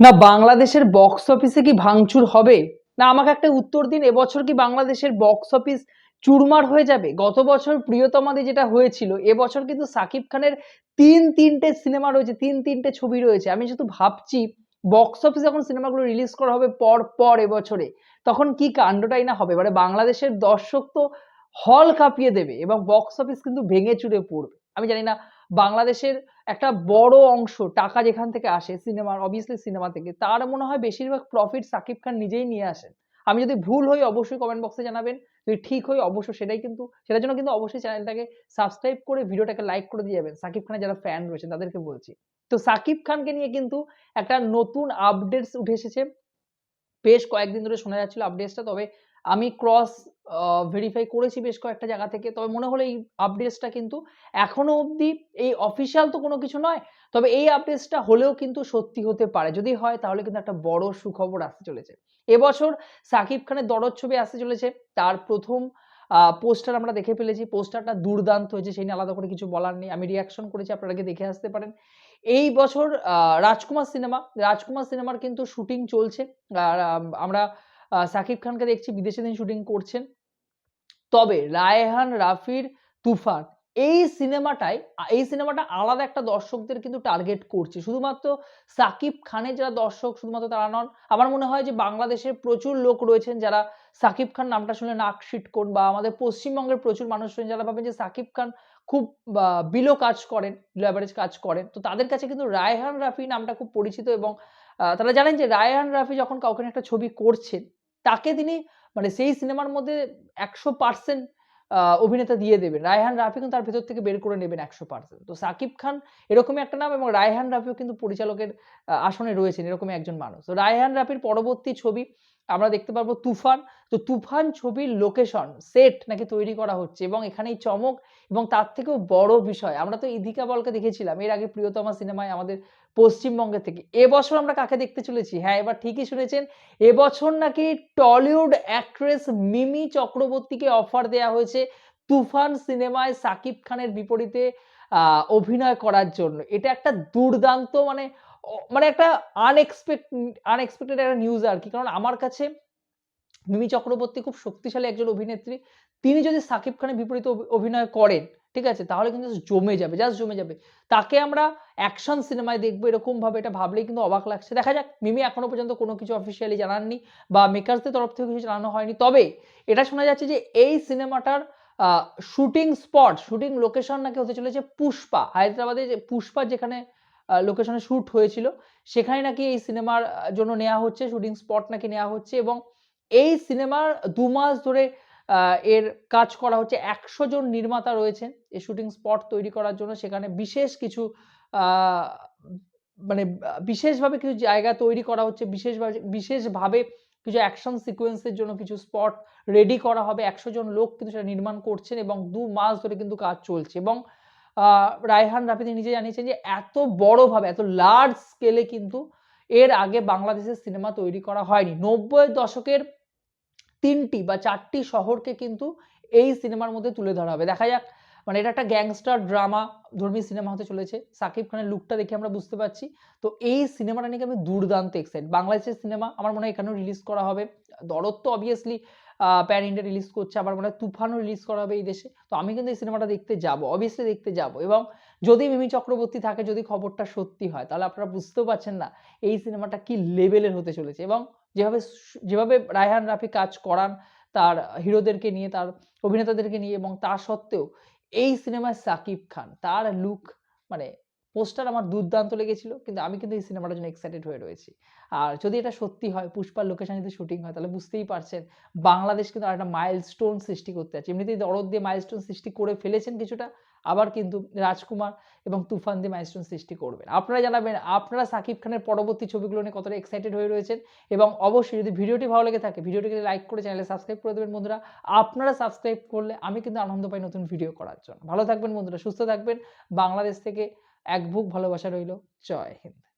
না বাংলাদেশের বক্স অফিসে কি ভাঙচুর হবে? না আমাকে একটা উত্তর দিন, এবছর কি বাংলাদেশের বক্স অফিস চুরমার হয়ে যাবে? গত বছর প্রিয়তমাদি যেটা হয়েছিল, এবছর কিন্তু সাকিব খানের তিন তিনটে সিনেমা রয়েছে, তিন তিনটে ছবি রয়েছে। আমি শুধু ভাবছি বক্স অফিসে যখন সিনেমাগুলো রিলিজ করা হবে পর পর এবছরে, তখন কি কাণ্ডটাই না হবে? মানে বাংলাদেশের দর্শক তো হল কাঁপিয়ে দেবে এবং বক্স অফিস কিন্তু ভেঙে চুরে পড়বে। আমি জানি না বাংলাদেশের একটা বড় অংশ টাকা যেখান থেকে আসে সিনেমার অবভিয়াসলি সিনেমা থেকে, তার মনে হয় বেশিরভাগ প্রফিট সাকিব খান নিজেই নিয়ে আসেন। আমি যদি ভুল হই অবশ্যই কমেন্ট বক্সে জানাবেন, যদি ঠিক হই অবশ্যই সেটাই কিন্তু, সেটার জন্য কিন্তু অবশ্যই চ্যানেলটাকে সাবস্ক্রাইব করে ভিডিওটাকে লাইক করে দিয়ে যাবেন। সাকিব খানের যারা ফ্যান রয়েছে তাদেরকে বলছি। তো সাকিব খানকে নিয়ে কিন্তু একটা নতুন আপডেটস উঠে এসেছে। বেশ কয়েকদিন ধরে শোনা যাচ্ছিল আপডেটসটা তবে আমি ক্রস ভেরিফাই করেছি বেশ কয়েকটা জায়গা থেকে। তবে মনে হলো এই আপডেটসটা কিন্তু এখনও অবধি এই অফিসিয়াল তো কোনো কিছু নয়, তবে এই আপডেটসটা হলেও কিন্তু সত্যি হতে পারে। যদি হয় তাহলে কিন্তু একটা বড় সুখবর আসতে চলেছে। এবছর সাকিব খানের দরদ ছবি আসতে চলেছে। তার প্রথম পোস্টার আমরা দেখে ফেলেছি। পোস্টারটা দুর্দান্ত হয়েছে, সেই নিয়ে আলাদা করে কিছু বলার নেই। আমি রিয়াকশন করেছি, আপনারা দেখে আসতে পারেন। এই বছর রাজকুমার সিনেমা রাজকুমার সিনেমার কিন্তু শুটিং চলছে। আর আমরা সাকিব খানকে দেখছি বিদেশে তিনি শুটিং করছেন। তবে রায়হান রাফির তুফান, এই সিনেমাটাই, এই সিনেমাটা আলাদা একটা দর্শকদের কিন্তু টার্গেট করছে। শুধুমাত্র সাকিব খানের যারা দর্শক, শুধুমাত্র তারা নন, আমার মনে হয় যে বাংলাদেশের প্রচুর লোক রয়েছেন যারা সাকিব খান নামটা শুনলে নাক সিটকোন বা আমাদের পশ্চিমবঙ্গের প্রচুর মানুষ রয়েছেন যারা ভাবেন যে সাকিব খান খুব বিলো কাজ করেন বিলো অ্যাভারেজ কাজ করেন। তো তাদের কাছে কিন্তু রায়হান রাফি নামটা খুব পরিচিত এবং তারা জানেন যে রায়হান রাফি যখন কাউকে একটা ছবি করছেন তাকে তিনি মানে সেই সিনেমার মধ্যে একশো পার্সেন্ট অভিনেতা দিয়ে দেবেন। রায়হান রাফি কিন্তু তার ভেতর থেকে বের করে নেবেন একশো পার্সেন্ট তো সাকিব খান এরকমই একটা নাম এবং রায়হান রাফিও কিন্তু পরিচালকের আসনে রয়েছেন এরকমই একজন মানুষ। তো রায়হান রাফির পরবর্তী ছবি আমরা দেখতে পারব তুফান। তো তুফান ছবির লোকেশন সেট নাকি তৈরি করা হচ্ছে এবং এখানেই চমক এবং তার থেকেও বড় বিষয়, আমরা তো ইদিকা বলকে দেখেছিলাম, এর আগে প্রিয়তমা সিনেমায় আমাদের পশ্চিমবঙ্গে থেকে। এবছর আমরা কাকে দেখতে চলেছি? হ্যাঁ এবার ঠিকই শুনেছেন এবছর নাকি টলিউড অ্যাক্ট্রেস মিমি চক্রবর্তীকে অফার দেওয়া হয়েছে তুফান সিনেমায় সাকিব খানের বিপরীতে অভিনয় করার জন্য। এটা একটা দুর্দান্ত মানে মানে একটা আনএক্সপেক্ট আনএক্সপেক্টেড একটা নিউজ আর কি। কারণ আমার কাছে মিমি চক্রবর্তী খুব শক্তিশালী একজন অভিনেত্রী। তিনি যদি সাকিব খানের বিপরীতে অভি- অভিনয় করেন, ঠিক আছে, তাহলে কিন্তু জমে যাবে জাস্ট জমে যাবে। তাকে আমরা অ্যাকশন সিনেমায় দেখব এরকম ভাবে এটা ভাবলেই কিন্তু অবাক লাগছে। দেখা যাক, মিমি এখনও পর্যন্ত কোনো কিছু অফিসিয়ালি জানাননি বা মেকার্সদের তরফ থেকে কিছু জানানো হয়নি। তবে এটা শোনা যাচ্ছে যে এই সিনেমাটার শুটিং স্পট শুটিং লোকেশন নাকি হতে চলেছে পুষ্পা। হায়দ্রাবাদে যে পুষ্পা যেখানে লোকেশনে শ্যুট হয়েছিল। সেখানে নাকি এই সিনেমার জন্য নেওয়া হচ্ছে শুটিং স্পট নাকি নেওয়া হচ্ছে এবং এই সিনেমার দু মাস ধরে এর কাজ করা হচ্ছে। একশো জন নির্মাতা রয়েছেন এই শুটিং স্পট তৈরি করার জন্য। সেখানে বিশেষ কিছু মানে বিশেষভাবে কিছু জায়গা তৈরি করা হচ্ছে। বিশেষভাবে বিশেষভাবে কিছু অ্যাকশন সিকোয়েন্সের জন্য কিছু স্পট রেডি করা হবে। একশো জন লোক কিন্তু সেটা নির্মাণ করছেন এবং দু মাস ধরে কিন্তু কাজ চলছে এবং রায়হান রাফি তিনি নিজে জানিয়েছেন যে, এত বড়ভাবে এত লার্জ স্কেলে কিন্তু এর আগে বাংলাদেশের সিনেমা তৈরি করা হয়নি। নব্বই দশকের তিনটি বা চারটি শহরকে কিন্তু এই সিনেমার মধ্যে তুলে ধরা হবে। দেখা যাক মানে এটা একটা গ্যাংস্টার ড্রামা ধর্মী সিনেমা হতে চলেছে। সাকিব খানের লুকটা দেখে আমরা বুঝতে পারছি। তো এই সিনেমাটা নিয়ে আমি দুর্দান্ত এক্সাইট বাংলাদেশের সিনেমা আমার মনে হয় এখানেও রিলিজ করা হবে। দরদ তো অবভিয়াসলি প্যান ইন্ডিয়া রিলিজ করছে, আবার মনে হয় তুফানও রিলিজ করা হবে এই দেশে। তো আমি কিন্তু এই সিনেমাটা দেখতে যাব অবভিয়াসলি দেখতে যাব। এবং যদি মিমি চক্রবর্তী থাকে, যদি খবরটা সত্যি হয়, তাহলে আপনারা বুঝতেও পারছেন না এই সিনেমাটা কি লেভেলের হতে চলেছে। এবং যেভাবে যেভাবে রায়হান রাফি কাজ করান তার হিরোদেরকে নিয়ে, তার অভিনেতাদেরকে নিয়ে, এবং তা সত্ত্বেও এই সিনেমায় সাকিব খান, তার লুক মানে পোস্টার আমার দুর্দান্ত লেগেছিল, কিন্তু আমি কিন্তু এই সিনেমাটার জন্য এক্সাইটেড হয়ে রয়েছি। আর যদি এটা সত্যি হয়, পুষ্পার লোকেশন যদি শুটিং হয়, তাহলে বুঝতেই পারছেন বাংলাদেশ কিন্তু একটা মাইলস্টোন সৃষ্টি করতে আছে এমনিতেই দরদ দিয়ে মাইলস্টোন সৃষ্টি করে ফেলেছেন কিছুটা, আবার কিন্তু রাজকুমার এবং তুফান দিয়ে মাইলস্টোন সৃষ্টি করবেন। আপনারা জানাবেন, আপনারা সাকিব খানের পরবর্তী ছবিগুলো নিয়ে কতটা এক্সাইটেড হয়ে রয়েছেন? এবং অবশ্যই যদি ভিডিওটি ভালো লেগে থাকে, ভিডিওটিকে লাইক করে চ্যানেলে সাবস্ক্রাইব করে দেবেন বন্ধুরা। আপনারা সাবস্ক্রাইব করলে আমি কিন্তু আনন্দ পাই নতুন ভিডিও করার জন্য। ভালো থাকবেন বন্ধুরা, সুস্থ থাকবেন। বাংলাদেশ থেকে এক বুক ভালোবাসা রইল। জয় হিন্দ।